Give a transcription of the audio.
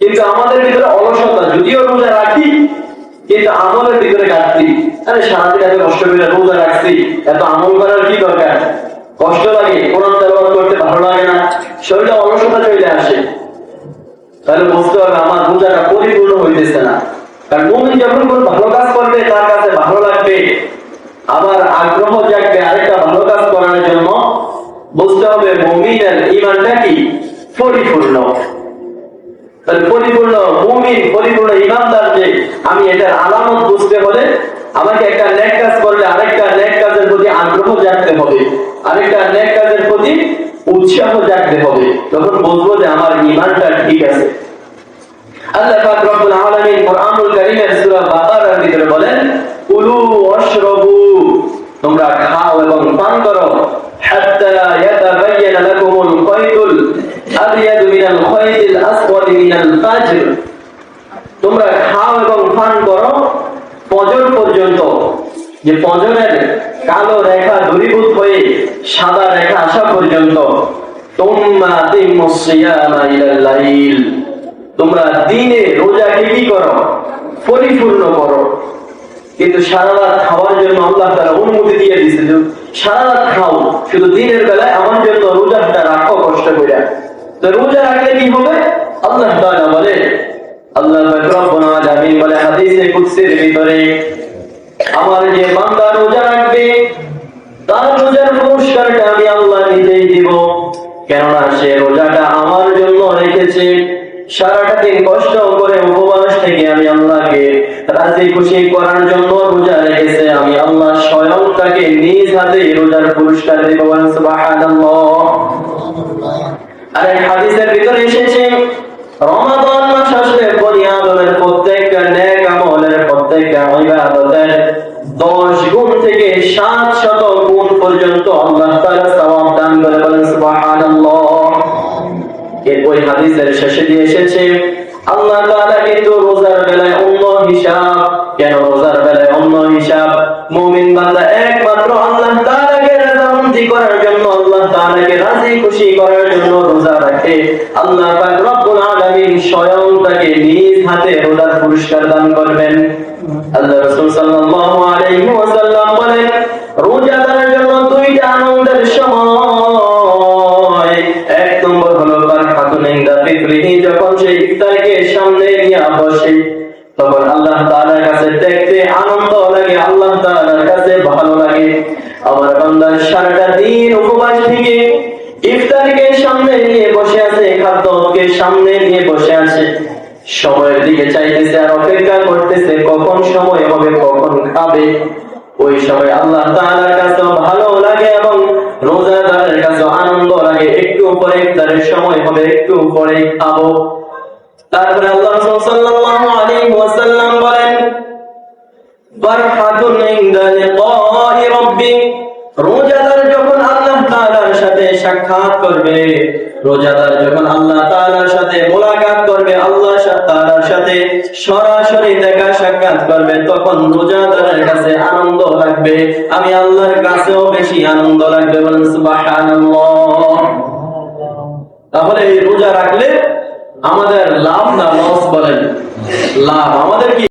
কিন্তু আমাদের ভিতরে অলসতা, যদিও রোজা রাখি, কিন্তু আমলের ভিতরে ঘাটতি। আরে সারাদিন রোজা রাখছি, এত আমল করার কি দরকার? কষ্ট লাগে কোরআন তেলাওয়াত করতে ভালো লাগে না শরীরে অলসতা চলে আসে। তাহলে বুঝতে হবে আমার রোজাটা পরিপূর্ণ হইতেছে না। কারণ মুমিন যখন কোন ভালো কাজ করবে, তার কাছে ভালো লাগবে। আবার আগ্রহ জাগবে, আরেকটা ভালো কাজ করার জন্য। বুঝতে হবে মুমিনের ইমানটা কি? পরিপূর্ণ। পরিপূর্ণ মুমিন, পরিপূর্ণ ইমানদার যে, আমি এটার আলামত বুঝতে হলে আমাকে একটা নেক কাজ করলে আরেকটা নেক কাজের প্রতি আগ্রহ জাগতে হবে আরেকটা নেক কাজের প্রতি উৎসাহ জাগতে হবে। তখন বুঝব যে আমার ইমানটা ঠিক আছে। আল্লাহ পাক রব্বুল আলামিন কোরআনুল কারীমের সূরা বাকারার ভিতরে বলেন, কুলু ওয়াশরাবু তোমরা খাও এবং পান করো। হাত্তা ইয়াতাবায়ানা লাকুমুল খায়তুল আবয়াদু মিনাল খায়তিল আসওয়াদি মিনাল ফাজর। তোমরা খাও এবং পান করো ফজর পর্যন্ত। যে ফজরের কালো রেখা দূরীভূত হয়ে সাদা রেখা আসা পর্যন্ত। তোমরা দিনে রোজাকে কি করো, পরিপূর্ণ করো। কিন্তু সারা খাওয়ার জন্য আল্লাহ তারা অনুমতি দিয়ে যে সারা খাও, শুধু দিনের বেলায় আমার জন্য রোজাটা রাখো কষ্ট করে। তো রোজা রাখলে কি হবে? আল্লাহ বলে আল্লাহ বলে হাদিসে কুদসির ভিতরে সারাটা দিন কষ্ট করে উপবাস থেকে আমি আল্লাহকে রাজি, খুশি করার জন্য রোজা রেখেছে। আমি আল্লাহ স্বয়ং তাকে নিজ হাতে রোজার পুরস্কার দেব আর এই হাদিসের ভিতরে এসেছে, রমাদান মাস আসলে বনি আদমের প্রত্যেকটা আমলের প্রত্যেকটা ইবাদতের 10 গুণ থেকে 700 গুণ পর্যন্ত আল্লাহ হাদিসের শেষে দিয়ে এসেছে। আল্লাহ তাআলা কিন্তু রোজার বেলায় অন্য হিসাব। কেন রোজার বেলায় অন্য হিসাব? মুমিন বান্দা একমাত্র আল্লাহ তাআলাকে রাজি করার জন্য, আল্লাহ তাআলাকে রাজি খুশি করার জন্য রোজা রাখে। আল্লাহ পাক রব্বুল আলামিন স্বয়ং তাকে নিজ হাতে রোজার পুরস্কার দান করবেন। আল্লাহ রাসূল সাল্লাল্লাহু আলাইহি ওয়াসাল্লাম বলেন রোজাদারের নিয়ে বসে তখন আল্লাহ তাআলার কাছে দেখতে আনন্দ লাগে, আল্লাহ তাআলার কাছে ভালো লাগে। আমার বান্দার সারাটা দিন উপবাস থেকে ইফতারকে সামনে নিয়ে বসে আছে, খাদ্যকে সামনে নিয়ে বসে আছে। সময়ের দিকে চাইতেছে আর অপেক্ষা করতেছে, কখন সময় হবে, কখন খাবে। ওই সময় আল্লাহ তাআলার কাছে ভালো লাগে এবং রোজাদারের কাছে আনন্দ লাগে, একটু পরে ইফতারের সময় হবে, একটু পরে খাব। তারপরে আল্লাহ সাল্লাল্লাহু আলাইহি ওয়াসাল্লাম বলেন ফারহাতুন ইনদা লিকাই রাব্বি। রোজাদার যখন আল্লাহ তাআলার সাথে সাক্ষাৎ করবে, রোজাদার যখন আল্লাহ তাআলার সাথে মোলাকাত করবে, আল্লাহ তাআলার সাথে সরাসরি দেখা সাক্ষাৎ করবে, তখন রোজাদারের কাছে আনন্দ লাগবে। আমি আল্লাহর কাছেও বেশি আনন্দ লাগবে। বলেন, সুবহানাল্লাহ। তাহলে এই রোজা রাখলে আমাদের লাভ না লস বলেন? লাভ। আমাদের কি